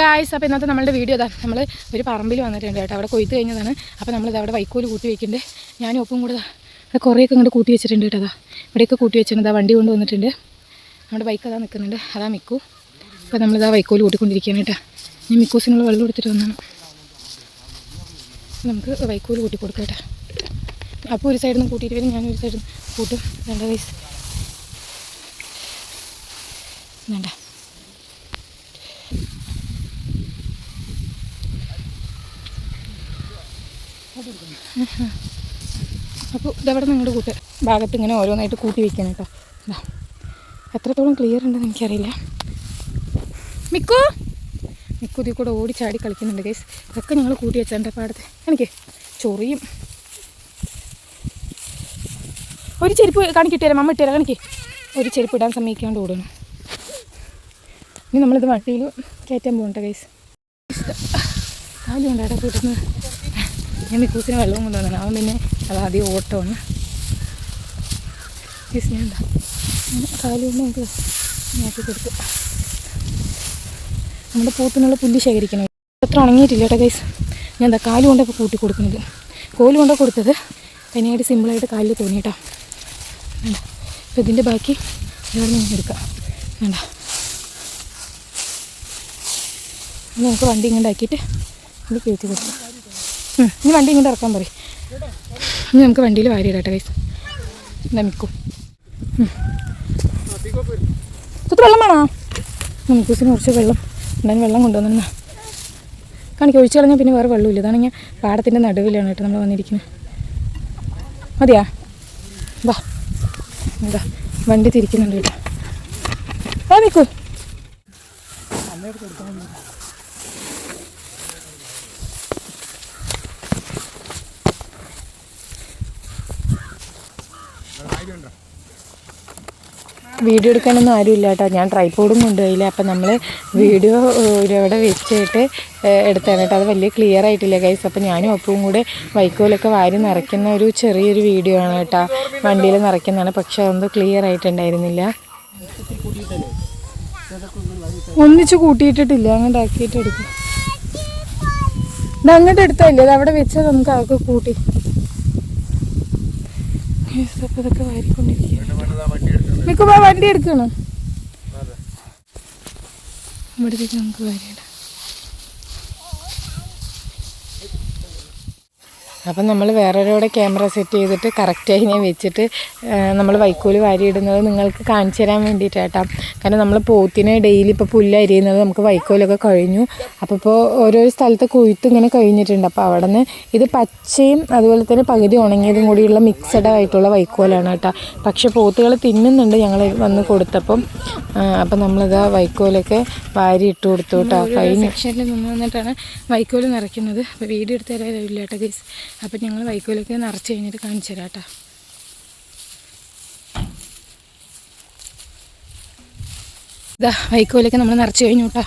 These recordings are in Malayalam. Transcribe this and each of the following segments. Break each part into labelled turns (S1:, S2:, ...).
S1: ഗായ്സ് അപ്പോൾ ഇന്നത്തെ നമ്മളുടെ വീഡിയോ ഇതാ. നമ്മൾ ഒരു പറമ്പിൽ വന്നിട്ടുണ്ട് കേട്ടോ. അവിടെ കൊയ്ത്ത് കഴിഞ്ഞതാണ്. അപ്പോൾ നമ്മളിത് അവിടെ വൈക്കോൽ കൂട്ടി വയ്ക്കുന്നുണ്ട് ഞാനും ഒപ്പം കൂടെ കുറേയൊക്കെ ഇങ്ങോട്ട് കൂട്ടി വെച്ചിട്ടുണ്ട് കേട്ടോ അതാ ഇവിടെയൊക്കെ കൂട്ടി വെച്ചിട്ടുണ്ട്. അതാ വണ്ടി കൊണ്ട് വന്നിട്ടുണ്ട്. നമ്മുടെ ബൈക്ക് അതാ നിൽക്കുന്നുണ്ട് അതാ മിക്കു. അപ്പോൾ നമ്മളിതാ വൈക്കോൽ കൂട്ടിക്കൊണ്ടിരിക്കുകയാണ് കേട്ടോ. ഞാൻ മിക്കൂസിനുള്ള വെള്ളം എടുത്തിട്ട് വന്നാണ് നമുക്ക് വൈക്കോൽ കൂട്ടി കൊടുക്കാം കേട്ടോ. അപ്പോൾ ഒരു സൈഡിൽ നിന്ന് കൂട്ടിയിട്ട് വരും. ഞാനൊരു സൈഡിൽ നിന്ന് കൂട്ടും. രണ്ടാം വയസ്സ് വേണ്ട. അപ്പോൾ ഇതവിടെ നിങ്ങളുടെ കൂട്ട്. ഭാഗത്ത് ഇങ്ങനെ ഓരോന്നായിട്ട് കൂട്ടി വെക്കണം കേട്ടോ. എന്താ എത്രത്തോളം ക്ലിയർ ഉണ്ടെന്ന് എനിക്കറിയില്ല. മിക്കു മിക്കു ഇതിൽ കൂടെ ഓടി ചാടി കളിക്കുന്നുണ്ട് ഗൈസ് ഇതൊക്കെ ഞങ്ങൾ കൂട്ടി വെച്ചതിന്റെ പാടത്ത്? എനിക്ക് ചൊറിയും. ഒരു ചെരുപ്പ് കാണിക്കിട്ട് തരാം അമ്മ ഇട്ടുതരാം കാണിക്ക്. ഒരു ചെരുപ്പ് ഇടാൻ സമ്മതിക്കാണ്ട് ഓടണം ഇനി നമ്മളിത് വണ്ടിയിൽ കയറ്റാൻ പോകണ്ട ഗൈസ് കാലം കൊണ്ടാടാ കൂട്ടുന്നത് ഞാൻ മിക്കൂസിന് വെള്ളവും കൊണ്ടുവന്നാണ് അവൻ പിന്നെ അത് ആദ്യം ഓട്ടമാണ്. ഗൈസ് കാലുകൊണ്ട് നമുക്ക് നോക്കി കൊടുത്തു നമ്മുടെ പോത്തിനുള്ള പുല്ല് ശേഖരിക്കണം. അത്ര ഉണങ്ങിയിട്ടില്ല കേട്ടോ ഗൈസ് ഞാൻ എന്താ കാൽ കൊണ്ടൊക്കെ കൂട്ടി കൊടുക്കുന്നത്. കോൽ കൊണ്ടോ കൊടുത്തത് അതിനായിട്ട് സിമ്പിളായിട്ട് കാലിൽ തോന്നി കേട്ടോ വേണ്ട അപ്പോൾ ഇതിന്റെ ബാക്കി ഇവിടെ നിന്ന് എടുക്കാം. വേണ്ട നമുക്ക് വണ്ടി ഇങ്ങോട്ടാക്കിയിട്ട് ഇത് കയറ്റി കൊടുക്കാം. ഇനി വണ്ടി ഇങ്ങോട്ട് ഇറക്കാൻ പറയും. ഇനി നമുക്ക് വണ്ടിയിൽ വാരി ഇടട്ടെ കൈസ് എന്താ കുത്തു വെള്ളം വേണോ? നമുക്കൂസിന് കുറച്ച് വെള്ളം. എന്തായാലും വെള്ളം കൊണ്ടുവന്നാ കാണിക്കുക ഒഴിച്ചു കളഞ്ഞാൽ പിന്നെ വേറെ വെള്ളമില്ല. ഇതാണ് ഞാൻ പാടത്തിന്റെ നടുവിലാണ് കേട്ടോ നമ്മൾ വന്നിരിക്കുന്നത്. മതിയാ? വാ. എന്താ വണ്ടി തിരിക്കുന്നുണ്ട് കേട്ടോ. വാ നിൽക്കൂ. വീഡിയോ എടുക്കാനൊന്നും ആരുമില്ല കേട്ടോ ഞാൻ ട്രൈപോഡും കൊണ്ടുപോയില്ല. അപ്പം നമ്മൾ വീഡിയോ ഇവിടെ വെച്ചിട്ട് എടുത്താണ് കേട്ടോ. അത് വലിയ ക്ലിയർ ആയിട്ടില്ല ഗൈസ് അപ്പം ഞാനും ഒപ്പവും കൂടെ വൈക്കോലൊക്കെ വാരി നിറയ്ക്കുന്ന ഒരു ചെറിയൊരു വീഡിയോ ആണ് കേട്ടോ. വണ്ടിയിൽ നിറയ്ക്കുന്നതാണ്. പക്ഷെ അതൊന്നും ക്ലിയർ ആയിട്ടുണ്ടായിരുന്നില്ല. ഒന്നിച്ച് കൂട്ടിയിട്ടിട്ടില്ല. അങ്ങോട്ട് ആക്കിയിട്ട് എടുക്കും. അങ്ങോട്ട് എടുത്തല്ലേ അത് അവിടെ വെച്ചാൽ നമുക്ക് അതൊക്കെ കൂട്ടി. ഇതൊക്കെ വണ്ടി എടുക്കണം നമ്മുടെ നമുക്ക് വാരിയിടാം. അപ്പം നമ്മൾ വേറൊരാടെ ക്യാമറ സെറ്റ് ചെയ്തിട്ട് കറക്റ്റായി ഞാൻ വെച്ചിട്ട് നമ്മൾ വൈക്കോൽ വാരിയിടുന്നത് നിങ്ങൾക്ക് കാണിച്ചു തരാൻ വേണ്ടിയിട്ടാട്ടാ. കാരണം നമ്മൾ പോത്തിനെ ഡെയിലി ഇപ്പോൾ പുല്ല് അരിയുന്നത് നമുക്ക് വൈക്കോലൊക്കെ കഴിഞ്ഞു. അപ്പോൾ ഇപ്പോൾ ഓരോ സ്ഥലത്ത് കൊയ്ത്ത് ഇങ്ങനെ കഴിഞ്ഞിട്ടുണ്ട്. അപ്പോൾ അവിടെ നിന്ന് ഇത് പച്ചയും അതുപോലെ തന്നെ പകുതി ഉണങ്ങിയതും കൂടിയുള്ള മിക്സഡ് ആയിട്ടുള്ള വൈക്കോലാണ് കേട്ടോ. പക്ഷേ പോത്തുകൾ തിന്നുന്നുണ്ട് ഞങ്ങൾ വന്ന് കൊടുത്തപ്പം. അപ്പോൾ അപ്പം നമ്മളിത് വൈക്കോലൊക്കെ വാരി ഇട്ട് കൊടുത്തു കേട്ടോ. കഴിഞ്ഞ സെക്ഷനിൽ നിന്ന് വന്നിട്ടാണ് വൈക്കോൽ നിറയ്ക്കുന്നത്. അപ്പോൾ വീഡിയോ എടുത്ത് തരാനില്ല കേട്ടോ ഗൈസ് അപ്പം ഞങ്ങൾ വൈക്കോലൊക്കെ നിറച്ച് കഴിഞ്ഞിട്ട് കാണിച്ചു തരാം ഇതാ വൈക്കോലൊക്കെ നമ്മൾ നിറച്ച് കഴിഞ്ഞു കേട്ടോ.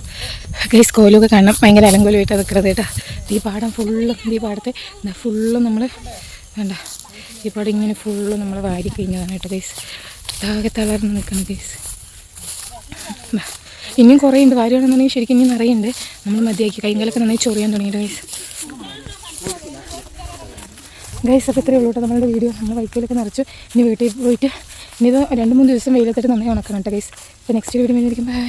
S1: ഗൈസ് കോലൊക്കെ കാണണം. ഭയങ്കര അലങ്കോലമായിട്ട് നിൽക്കുന്നത് കേട്ടോ. ഈ പാടം ഫുള്ളും ഈ പാടത്തെ എന്താ ഫുള്ളും നമ്മൾ വേണ്ട ഈ പാടം ഇങ്ങനെ ഫുള്ളും നമ്മൾ വാരി കഴിഞ്ഞതാണ് കേട്ടോ ഗൈസ് താകെ തളർന്ന് നിൽക്കണം ഗൈസ്. ഇനിയും കുറേ ഉണ്ട്. വാരുകയാണെന്നുണ്ടെങ്കിൽ ശരിക്കും ഇനി നിറയുണ്ട്. നമ്മൾ മതിയാക്കി. കൈകാലൊക്കെ നന്നായി ചൊറിയാൻ തുടങ്ങിയിട്ട് ഗൈസ് ഗൈസ് അപ്പോൾ ഇത്രയേ ഉള്ളൂ നമ്മളുടെ വീഡിയോ നമ്മൾ ബൈക്കിലൊക്കെ നിറച്ചു. ഇനി വീട്ടിൽ പോയിട്ട് ഇനി ഇത് രണ്ട് മൂന്ന് ദിവസം വെയിലത്തിട്ട് നന്നായി ഉണക്കണം കേട്ടോ ഗൈസ് അപ്പോൾ നെക്സ്റ്റ് വീഡിയോ വേണ്ടിയിരിക്കും ബൈ